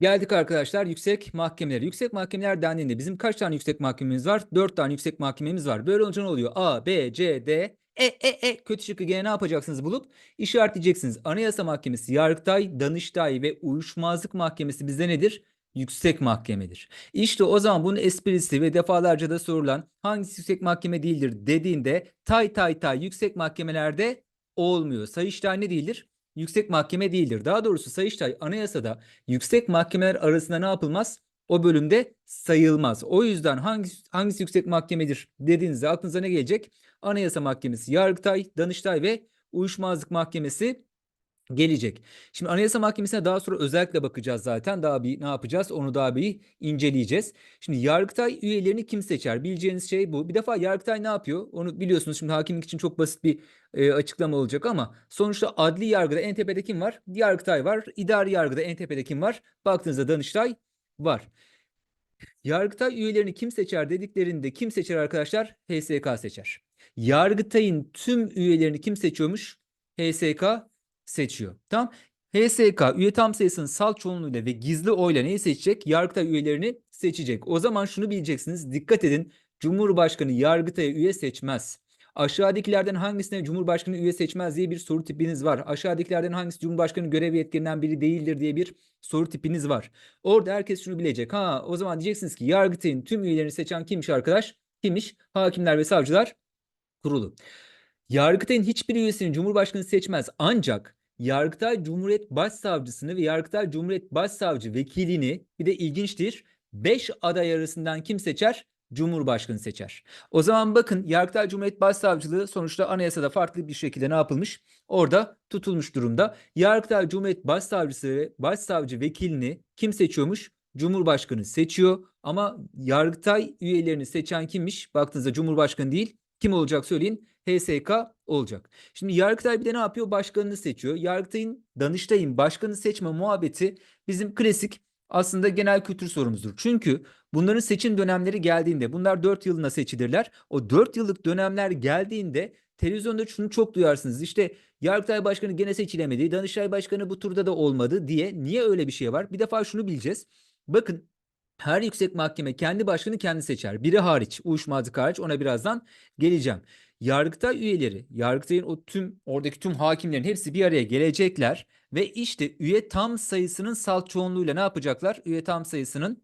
Geldik arkadaşlar yüksek mahkemeler. Yüksek mahkemeler dendiğinde bizim kaç tane yüksek mahkememiz var? Dört tane yüksek mahkememiz var. Böyle olunca ne oluyor? A, B, C, D, E, E, E. Kötü şıkkı gene ne yapacaksınız bulup işaretleyeceksiniz. Anayasa Mahkemesi, Yargıtay, Danıştay ve Uyuşmazlık Mahkemesi bizde nedir? Yüksek mahkemedir. İşte o zaman bunun esprisi ve defalarca da sorulan hangisi yüksek mahkeme değildir dediğinde tay tay tay yüksek mahkemelerde olmuyor. Sayıştay ne değildir? Yüksek mahkeme değildir. Daha doğrusu Sayıştay anayasada yüksek mahkemeler arasında ne yapılmaz? O bölümde sayılmaz. O yüzden hangisi, hangisi yüksek mahkemedir dediğinizde aklınıza ne gelecek? Anayasa Mahkemesi, Yargıtay, Danıştay ve Uyuşmazlık Mahkemesi gelecek. Şimdi Anayasa Mahkemesi'ne daha sonra özellikle bakacağız zaten. Daha bir ne yapacağız? Onu daha bir inceleyeceğiz. Şimdi Yargıtay üyelerini kim seçer? Bileceğiniz şey bu. Bir defa Yargıtay ne yapıyor? Onu biliyorsunuz. Şimdi hakimlik için çok basit bir e, açıklama olacak ama sonuçta adli yargıda en tepede kim var? Yargıtay var. İdari yargıda en tepede kim var? Baktığınızda Danıştay var. Yargıtay üyelerini kim seçer dediklerinde kim seçer arkadaşlar? HSK seçer. Yargıtay'ın tüm üyelerini kim seçiyormuş? HSK seçiyor. Tamam. HSK üye tam sayısının salt çoğunluğuyla ve gizli oyla neyi seçecek? Yargıtay üyelerini seçecek. O zaman şunu bileceksiniz. Dikkat edin. Cumhurbaşkanı Yargıtay'a üye seçmez. Aşağıdakilerden hangisine Cumhurbaşkanı üye seçmez diye bir soru tipiniz var. Aşağıdakilerden hangisi Cumhurbaşkanı görev yetkilerinden biri değildir diye bir soru tipiniz var. Orada herkes şunu bilecek. Ha o zaman diyeceksiniz ki Yargıtay'ın tüm üyelerini seçen kimmiş arkadaş? Kimmiş? Hakimler ve Savcılar Kurulu. Yargıtay'ın hiçbir üyesini Cumhurbaşkanı seçmez. Ancak Yargıtay Cumhuriyet Başsavcısını ve Yargıtay Cumhuriyet Başsavcı vekilini bir de ilginçtir 5 aday arasından kim seçer? Cumhurbaşkanı seçer. O zaman bakın Yargıtay Cumhuriyet Başsavcılığı sonuçta anayasada farklı bir şekilde ne yapılmış? Orada tutulmuş durumda. Yargıtay Cumhuriyet Başsavcısı ve Başsavcı vekilini kim seçiyormuş? Cumhurbaşkanı seçiyor ama Yargıtay üyelerini seçen kimmiş? Baktığınızda Cumhurbaşkanı değil. Kim olacak söyleyin? HSK olacak. Şimdi Yargıtay bir de ne yapıyor? Başkanını seçiyor. Yargıtay'ın, Danıştay'ın başkanı seçme muhabbeti bizim klasik aslında genel kültür sorumuzdur. Çünkü bunların seçim dönemleri geldiğinde bunlar 4 yılına seçilirler. O 4 yıllık dönemler geldiğinde televizyonda şunu çok duyarsınız. İşte Yargıtay Başkanı gene seçilemedi. Danıştay Başkanı bu turda da olmadı diye. Niye öyle bir şey var? Bir defa şunu bileceğiz. Bakın her yüksek mahkeme kendi başkanı kendi seçer. Biri hariç, uyuşmazlık hariç ona birazdan geleceğim. Yargıtay üyeleri, Yargıtay'ın o tüm oradaki tüm hakimlerin hepsi bir araya gelecekler ve işte üye tam sayısının salt çoğunluğuyla ne yapacaklar? Üye tam sayısının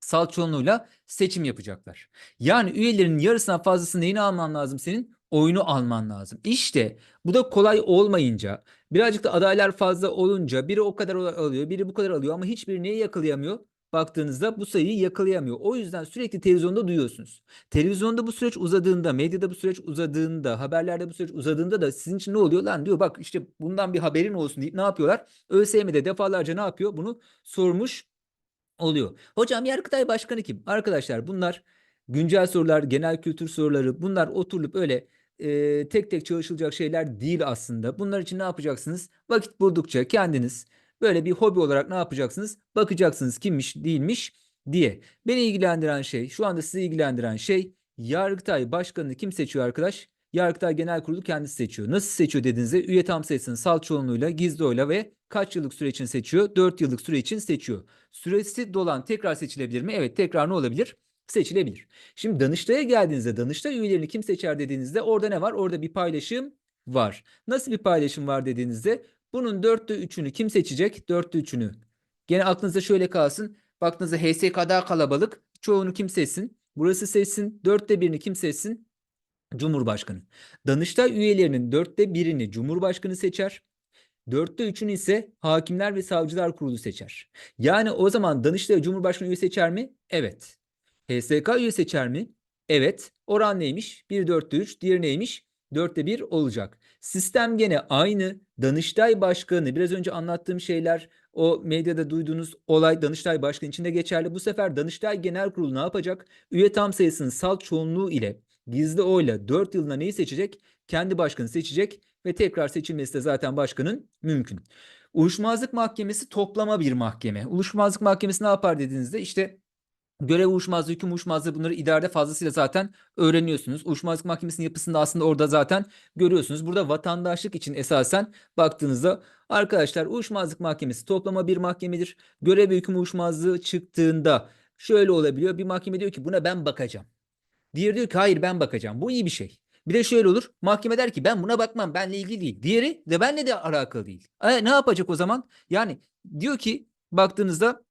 salt çoğunluğuyla seçim yapacaklar. Yani üyelerin yarısından fazlası neyini alman lazım senin? Oyunu alman lazım. İşte bu da kolay olmayınca, birazcık da adaylar fazla olunca biri o kadar alıyor, biri bu kadar alıyor ama hiçbiri neyi yakalayamıyor? Baktığınızda bu sayıyı yakalayamıyor. O yüzden sürekli televizyonda duyuyorsunuz. Televizyonda bu süreç uzadığında, medyada bu süreç uzadığında, haberlerde bu süreç uzadığında da sizin için ne oluyor? Lan diyor bak işte bundan bir haberin olsun deyip ne yapıyorlar? ÖSYM'de defalarca ne yapıyor? Bunu sormuş oluyor. Hocam Yargıtay Başkanı kim? Arkadaşlar bunlar güncel sorular, genel kültür soruları bunlar oturulup öyle e, tek tek çalışılacak şeyler değil aslında. Bunlar için ne yapacaksınız? Vakit buldukça kendiniz Böyle bir hobi olarak ne yapacaksınız? Bakacaksınız kimmiş değilmiş diye. Beni ilgilendiren şey, şu anda sizi ilgilendiren şey Yargıtay Başkanı'nı kim seçiyor arkadaş? Yargıtay Genel Kurulu kendisi seçiyor. Nasıl seçiyor dediğinizde üye tam sayısının salt çoğunluğuyla gizli oyla ve kaç yıllık süre için seçiyor? 4 yıllık süre için seçiyor. Süresi dolan tekrar seçilebilir mi? Evet tekrar ne olabilir? Seçilebilir. Şimdi Danıştay'a geldiğinizde Danıştay üyelerini kim seçer dediğinizde orada ne var? Orada bir paylaşım var. Nasıl bir paylaşım var dediğinizde bunun dörtte üçünü kim seçecek? Dörtte üçünü. Gene aklınızda şöyle kalsın. Baktığınızda HSK daha kalabalık. Çoğunu kim seçsin? Burası seçsin. Dörtte birini kim seçsin? Cumhurbaşkanı. Danıştay üyelerinin dörtte birini Cumhurbaşkanı seçer. Dörtte üçünü ise Hakimler ve Savcılar Kurulu seçer. Yani o zaman Danıştay Cumhurbaşkanı üye seçer mi? Evet. HSK üye seçer mi? Evet. Oran neymiş? 1 dörtte 3. Diğeri neymiş? Dörtte bir olacak. Sistem gene aynı. Danıştay Başkanı biraz önce anlattığım şeyler o medyada duyduğunuz olay Danıştay Başkanı içinde geçerli. Bu sefer Danıştay Genel Kurulu ne yapacak? Üye tam sayısının salt çoğunluğu ile gizli oyla 4 yılına neyi seçecek? Kendi başkanı seçecek ve tekrar seçilmesi de zaten başkanın mümkün. Uyuşmazlık Mahkemesi toplama bir mahkeme. Uyuşmazlık Mahkemesi ne yapar dediğinizde işte Görev uyuşmazlığı, hüküm uyuşmazlığı bunları idarede fazlasıyla zaten öğreniyorsunuz. Uyuşmazlık mahkemesinin yapısında aslında orada zaten görüyorsunuz. Burada vatandaşlık için esasen baktığınızda arkadaşlar uyuşmazlık mahkemesi toplama bir mahkemedir. Görev ve hüküm uyuşmazlığı çıktığında şöyle olabiliyor. Bir mahkeme diyor ki buna ben bakacağım. Diğeri diyor ki hayır ben bakacağım. Bu iyi bir şey. Bir de şöyle olur. Mahkeme der ki ben buna bakmam. Benle ilgili değil. Diğeri de benle de alakalı değil. E, ne yapacak o zaman? Yani diyor ki baktığınızda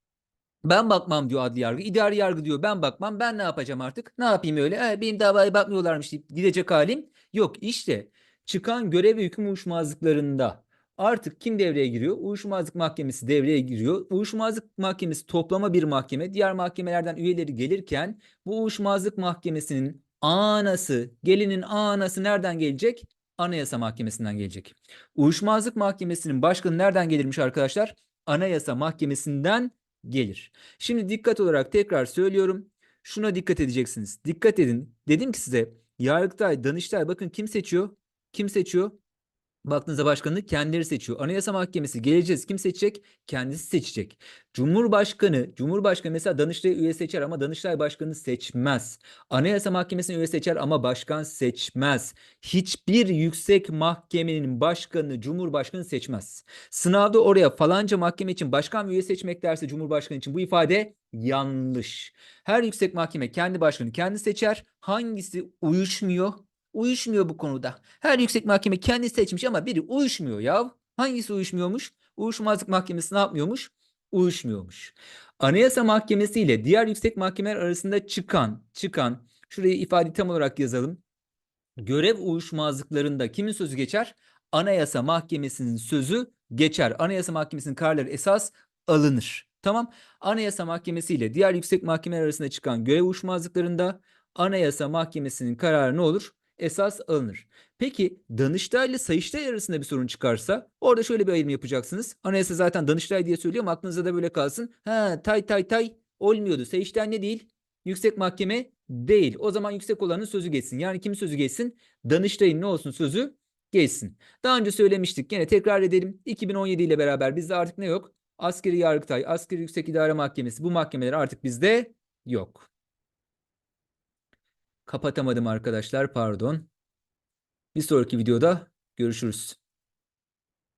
ben bakmam diyor adli yargı. İdari yargı diyor ben bakmam. Ben ne yapacağım artık? Ne yapayım öyle? E, benim davaya bakmıyorlarmış deyip gidecek halim yok. İşte çıkan görev ve hüküm uyuşmazlıklarında artık kim devreye giriyor? Uyuşmazlık mahkemesi devreye giriyor. Uyuşmazlık mahkemesi toplama bir mahkeme. Diğer mahkemelerden üyeleri gelirken bu uyuşmazlık mahkemesinin anası, gelinin anası nereden gelecek? Anayasa Mahkemesi'nden gelecek. Uyuşmazlık Mahkemesi'nin başkanı nereden gelirmiş arkadaşlar? Anayasa Mahkemesi'nden gelir. Şimdi dikkat olarak tekrar söylüyorum. Şuna dikkat edeceksiniz. Dikkat edin. Dedim ki size Yargıtay, Danıştay bakın kim seçiyor? Kim seçiyor? Baktığınızda başkanını kendileri seçiyor. Anayasa Mahkemesi geleceğiz. Kim seçecek? Kendisi seçecek. Cumhurbaşkanı, Cumhurbaşkanı mesela Danıştay üye seçer ama Danıştay başkanı seçmez. Anayasa Mahkemesi'ne üye seçer ama başkan seçmez. Hiçbir yüksek mahkemenin başkanı Cumhurbaşkanı seçmez. Sınavda oraya falanca mahkeme için başkan üye seçmek derse Cumhurbaşkanı için bu ifade yanlış. Her yüksek mahkeme kendi başkanı kendi seçer. Hangisi uyuşmuyor? Uyuşmuyor bu konuda. Her yüksek mahkeme kendi seçmiş ama biri uyuşmuyor ya. Hangisi uyuşmuyormuş? Uyuşmazlık mahkemesi ne yapmıyormuş? Uyuşmuyormuş. Anayasa Mahkemesi ile diğer yüksek mahkemeler arasında çıkan, çıkan, şurayı ifade tam olarak yazalım. Görev uyuşmazlıklarında kimin sözü geçer? Anayasa Mahkemesi'nin sözü geçer. Anayasa Mahkemesi'nin kararları esas alınır. Tamam. Anayasa Mahkemesi ile diğer yüksek mahkemeler arasında çıkan görev uyuşmazlıklarında Anayasa Mahkemesi'nin kararı ne olur? Esas alınır. Peki Danıştay ile Sayıştay arasında bir sorun çıkarsa orada şöyle bir ayrım yapacaksınız. Anayasa zaten Danıştay diye söylüyor ama aklınızda da böyle kalsın. Ha tay tay tay olmuyordu. Sayıştay ne değil? Yüksek mahkeme değil. O zaman yüksek olanın sözü geçsin. Yani kim sözü geçsin? Danıştay'ın ne olsun sözü geçsin. Daha önce söylemiştik. Yine tekrar edelim. 2017 ile beraber bizde artık ne yok? Askeri Yargıtay, Askeri Yüksek İdare Mahkemesi bu mahkemeler artık bizde yok. Kapatamadım arkadaşlar pardon. Bir sonraki videoda görüşürüz.